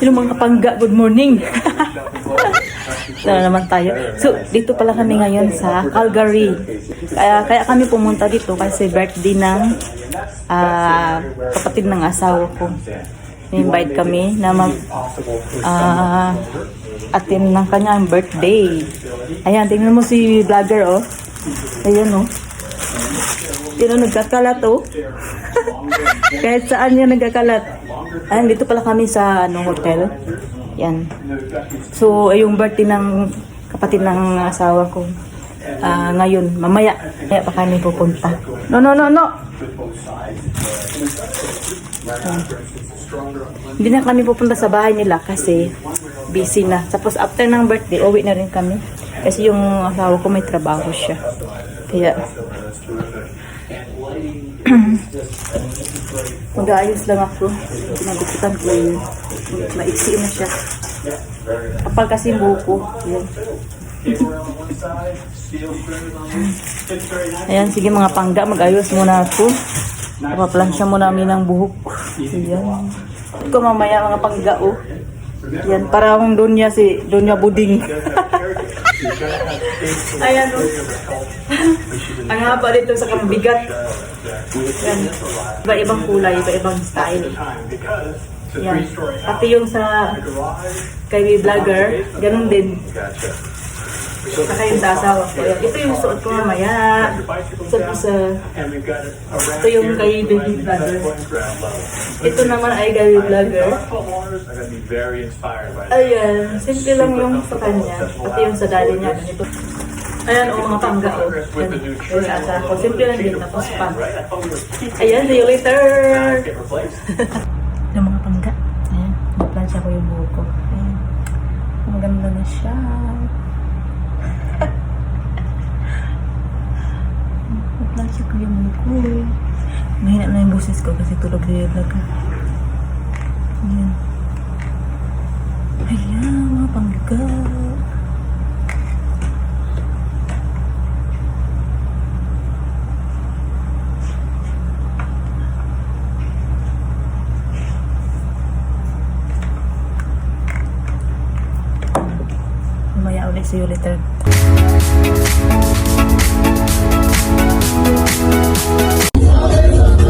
Yung mga kapangga, good morning. na naman tayo. So, dito pala kami ngayon sa Calgary. Kaya, kaya kami pumunta dito kasi birthday ng ah, kapatid ng asawa ko. invite kami na mag ah, attend ng kanyang birthday. Ayan, tingnan mo si vlogger, oh. Ayan, oh. Yun, oh, nagkakalat, oh. Kahit saan yan nagkakalat. Ayan, dito pala kami sa ano, hotel. Yan. So, ay yung birthday ng kapatid ng asawa ko. Ah, ngayon, mamaya. Kaya pa kami pupunta. No, no, no, no. Yan. Hindi na kami pupunta sa bahay nila kasi busy na. Tapos after ng birthday, uwi na rin kami. Kasi yung asawa ko may trabaho siya. Kaya, mag-aayos lang ako. Pinagupitan ko yun. Maiksi na siya. Kapag kasi buko. Yun. Ayan, sige mga pangga, mag-ayos muna ako. Paplansya muna namin ng buhok. Ayan. Ito mamaya mga pangga, oh. Yan, parang dunya si Dunya Buding. Ayan, oh. Ang haba dito sa kambigat. Yan. Iba-ibang kulay, iba-ibang style. Yan. Pati yung sa kay vlogger, ganun din. Saka yung sa asawa ko. Ito yung suot ko mamaya. Sa, sa, ito yung kay baby vlogger. Ito naman ay kay vlogger. Ayan, simple lang yung sa kanya. Pati yung sa dali niya. Ganito. Ayan, o mga pangga o. Yan, yung sa asawa ko. Simple lang din. Tapos pa. Ayan, see you later! yung mga pangga. Ayan, naplansya ko yung buhok ko. Ayan. Maganda na siya. Naplansya ko yung buhok ko. eh. Mahina na yung boses ko kasi tulog na yung vlog. Ayan. Ayan, mga pangga. Ulit see you later. My